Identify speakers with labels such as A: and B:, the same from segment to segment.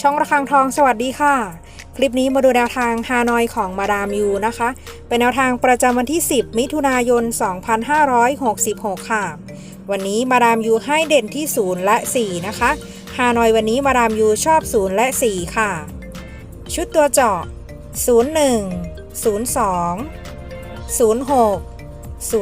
A: ช่องระฆังทองสวัสดีค่ะ คลิปนี้มาดูแนวทางฮานอยของมาดามยูนะคะ เป็นแนวทางประจำวันที่ 10 มิถุนายน 2566 ค่ะ วันนี้มาดามยูให้เด่นที่ 0 และ 4 นะคะฮานอยวันนี้มาดามยูชอบ 0 และ 4 ค่ะ ชุดตัวเจาะ 01 02 06 07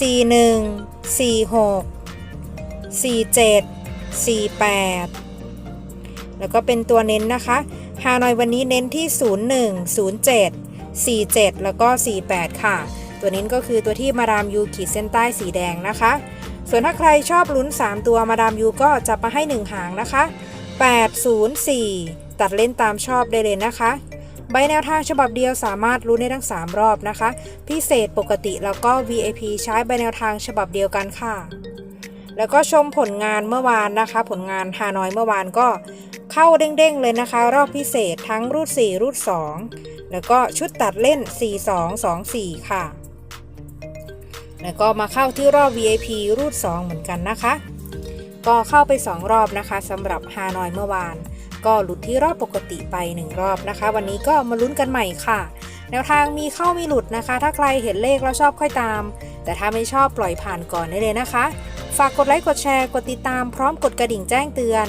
A: 41 46 47 48 แล้วก็เป็นตัวเน้นนะคะฮานอยวันนี้เน้นที่ 01 07 47 แล้วก็ 48 ค่ะ ตัวนี้ก็คือตัวที่มาดามยูขีดเส้นใต้สีแดงนะคะ ส่วนถ้าใครชอบลุ้น 3 ตัวมาดามยูก็จะมาให้ 1 หางนะคะ 804 ตัดเล่นตามชอบได้เลยนะคะใบแนวทางฉบับเดียวสามารถลุ้นได้ทั้ง 3 รอบนะคะ พิเศษปกติแล้วก็ VIP ใช้ใบแนวทางฉบับเดียวกันค่ะ แล้วก็ชมผลงานเมื่อวานนะคะ ผลงานฮานอยเมื่อวานก็ เข้าเด้งๆเลยนะคะ รอบพิเศษทั้งรูด 4 รูด 2 แล้วก็ชุดตัดเล่น 4 2 2 4 ค่ะ แล้วก็มาเข้าที่รอบ VIP รูด 2 เหมือนกันนะคะ ก็เข้าไป 2 รอบนะคะสำหรับฮานอยเมื่อวาน ก็หลุดที่รอบปกติไป 1 รอบนะคะ วันนี้ก็มาลุ้นกันใหม่ค่ะ แนวทางมีเข้ามีหลุดนะคะ ถ้าใครเห็นเลขแล้วชอบค่อยตาม แต่ถ้าไม่ชอบปล่อยผ่านก่อนได้เลยนะคะ ฝากกดไลค์กดแชร์กดติดตามพร้อมกดกระดิ่งแจ้งเตือน